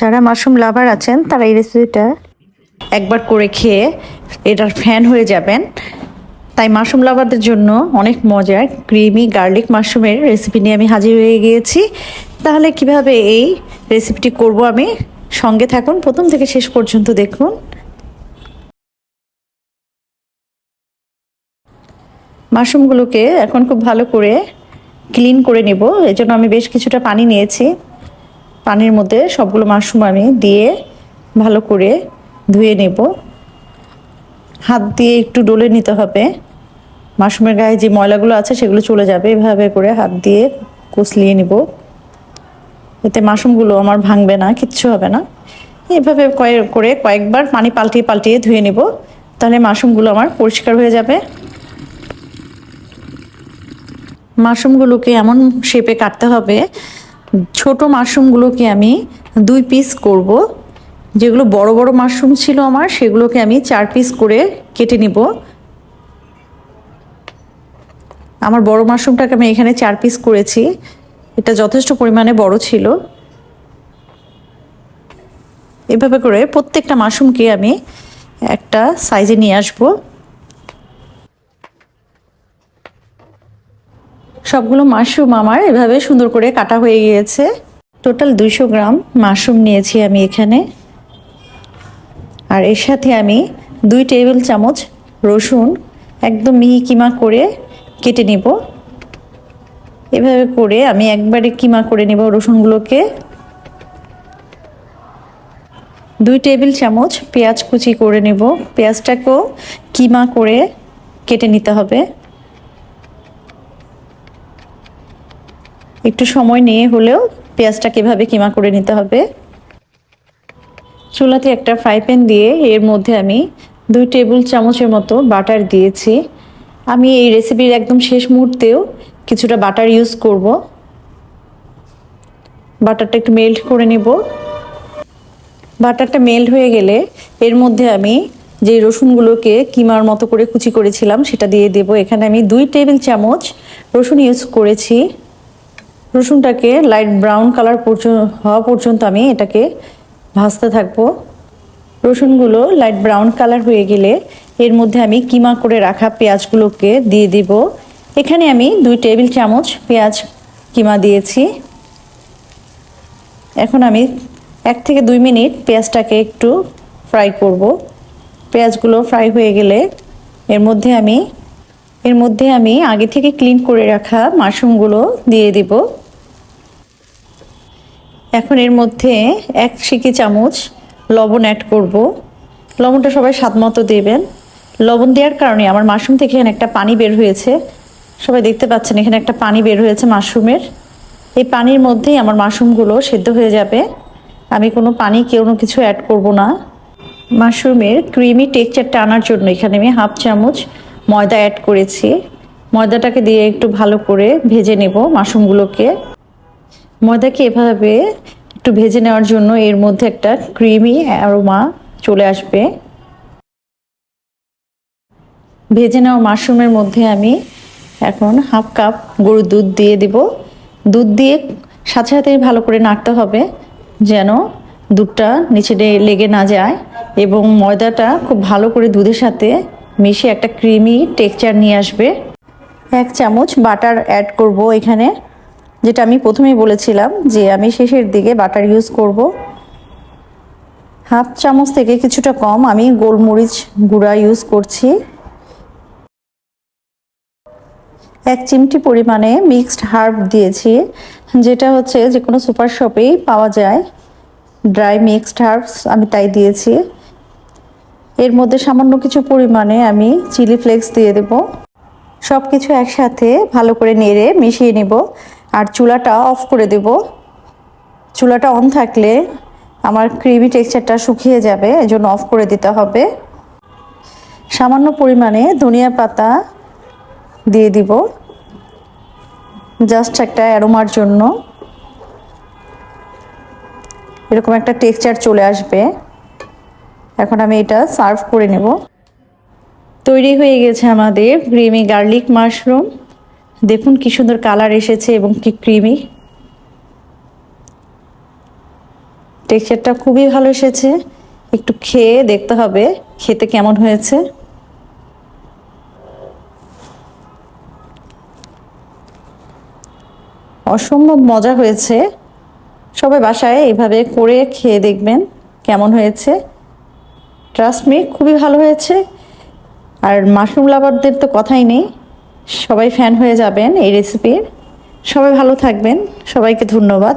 যারা মাশরুম লাভার আছেন, তারা এই রেসিপিটা একবার করে খেয়ে এটার ফ্যান হয়ে যাবেন। তাই মাশরুম লাভারদের জন্য অনেক মজার ক্রিমি গার্লিক মাশরুমের রেসিপি নিয়ে আমি হাজির হয়ে গিয়েছি। তাহলে কীভাবে এই রেসিপিটি করব আমি? সঙ্গে থাকুন, প্রথম থেকে শেষ পর্যন্ত দেখুন। মাশরুমগুলোকে এখন খুব ভালো করে ক্লিন করে নেব। এজন্য আমি বেশ কিছুটা পানি নিয়েছি। পানির মধ্যে সবগুলো মাশরুম আমি দিয়ে ভালো করে ধুয়ে নেব। হাত দিয়ে একটু ডলে নিতে হবে। মাশরুমের গায়ে যে ময়লাগুলো আছে সেগুলো চলে যাবে। এভাবে করে হাত দিয়ে কুচলিয়ে নিব। এতে মাশরুমগুলো আমার ভাঙবে না, কিচ্ছু হবে না। এভাবে কয়েক করে কয়েকবার পানি পাল্টিয়ে পাল্টিয়ে ধুয়ে নেব। তাহলে মাশরুমগুলো আমার পরিষ্কার হয়ে যাবে। মাশরুমগুলোকে এমন শেপে কাটতে হবে ছোট মাশরুমগুলোকে আমি দুই পিস করব। যেগুলো বড় বড় মাশরুম ছিল আমার, সেগুলোকে আমি চার পিস করে কেটে নিব। আমার বড় মাশরুমটাকে আমি এখানে চার পিস করেছি। এটা যথেষ্ট পরিমাণে বড় ছিল। এভাবে করে প্রত্যেকটা মাশরুমকে আমি একটা সাইজে নিয়ে আসব। সবগুলো মাশরুম আমার, এভাবে সুন্দর করে কাটা হয়ে গিয়েছে। টোটাল দুইশো গ্রাম মাশরুম নিয়েছি আমি এখানে। আর এর সাথে আমি দুই টেবিল চামচ রসুন একদম মিহি কিমা করে কেটে নেব। এভাবে করে আমি একবারে কিমা করে নেব রসুনগুলোকে। দুই টেবিল চামচ পেঁয়াজ কুচি করে নেব। পেঁয়াজটাকেও কিমা করে কেটে নিতে হবে। একটু সময় নিয়ে হলেও পেঁয়াজটা এভাবে কিমা করে নিতে হবে। চুলাতে একটা ফ্রাই প্যান দিয়ে এর মধ্যে আমি দুই টেবিল চামচের মতো বাটার দিয়েছি। আমি এই রেসিপির একদম শেষ মুহূর্তেও কিছুটা বাটার ইউজ করব। বাটারটা একটু মেল্ট করে নেব। বাটারটা মেল্ট হয়ে গেলে এর মধ্যে আমি যে রসুনগুলোকে কিমার মতো করে কুচি করেছিলাম সেটা দিয়ে দেব। এখানে আমি দুই টেবিল চামচ রসুন ইউজ করেছি। রসুনটাকে লাইট ব্রাউন কালার হওয়া পর্যন্ত আমি এটাকে ভাজতে থাকব। রসুনগুলো লাইট ব্রাউন কালার হয়ে গেলে এর মধ্যে আমি কিমা করে রাখা পেঁয়াজগুলোকে দিয়ে দিব। এখানে আমি দুই টেবিল চামচ পেঁয়াজ কিমা দিয়েছি। এখন আমি এক থেকে দুই মিনিট পেঁয়াজটাকে একটু ফ্রাই করব। পেঁয়াজগুলো ফ্রাই হয়ে গেলে এর মধ্যে আমি, এর মধ্যে আমি আগে থেকে ক্লিন করে রাখা মাশরুমগুলো দিয়ে দিব। এখন এর মধ্যে এক সিকি চামচ লবণ অ্যাড করব। লবণটা সবাই স্বাদ মতো দেবেন। লবণ দেওয়ার কারণে আমার মাশরুম থেকে এখানে একটা পানি বের হয়েছে। সবাই দেখতে পাচ্ছেন, এখানে একটা পানি বের হয়েছে মাশরুমের। এই পানির মধ্যেই আমার মাশরুমগুলো সেদ্ধ হয়ে যাবে। আমি কোনো পানি কোনো কিছু অ্যাড করব না। মাশরুমের ক্রিমি টেক্সচারটা আনার জন্য এখানে আমি হাফ চামচ ময়দা অ্যাড করেছি। ময়দাটাকে দিয়ে একটু ভালো করে ভেজে নেব মাশরুমগুলোকে। ময়দাকে এভাবে একটু ভেজে নেওয়ার জন্য এর মধ্যে একটা ক্রিমি অ্যারোমা চলে আসবে। ভেজে নেওয়া মাশরুমের মধ্যে আমি এখন হাফ কাপ গরুর দুধ দিয়ে দিব। দুধ দিয়ে সাথে সাথে ভালো করে নাড়তে হবে যেন দুধটা নিচে লেগে না যায় এবং ময়দাটা খুব ভালো করে দুধের সাথে মিশে একটা ক্রিমি টেক্সচার নিয়ে আসবে। এক চামচ বাটার অ্যাড করব এখানে। যেটা আমি প্রথমেই বলেছিলাম যে আমি শেষের দিকে বাটার ইউজ করব। হাফ চামচ থেকে কিছুটা কম আমি গোলমরিচ গুঁড়া ইউজ করছি। এক চিমটি পরিমাণে মিক্সড হার্ব দিয়েছি, যেটা হচ্ছে যে কোনো সুপার শপেই পাওয়া যায়। ড্রাই মিক্সড হার্বস আমি তাই দিয়েছি। এর মধ্যে সামান্য কিছু পরিমাণে আমি চিলি ফ্লেক্স দিয়ে দেব। সব কিছু একসাথে ভালো করে নেড়ে মিশিয়ে নেব। আর চুলাটা অফ করে দেব। চুলাটা অন থাকলে আমার ক্রিমি টেক্সচারটা শুকিয়ে যাবে, এজন্য অফ করে দিতে হবে। সামান্য পরিমাণে ধনিয়া পাতা দিয়ে দিব জাস্ট একটা অ্যারোমার জন্য। এরকম একটা টেক্সচার চলে আসবে। এখন আমি এটা সার্ভ করে নেব। তৈরি হয়ে গেছে আমাদের ক্রিমি গার্লিক মাশরুম দেখুন কি সুন্দর কালার এসেছে এবং কি ক্রিমি। টেক্সচারটা খুবই ভালো এসেছে। একটু খেয়ে দেখতে হবে খেতে কেমন হয়েছে। অসম্ভব মজা হয়েছে। সবাই বাসায় এইভাবে করে খেয়ে দেখবেন কেমন হয়েছে। ট্রাস্ট মি খুবই ভালো হয়েছে। আর মাশরুম লাভারদের তো কথাই নেই। সবাই ফ্যান হয়ে যাবেন এই রেসিপির সবাই ভালো থাকবেন। সবাইকে ধন্যবাদ।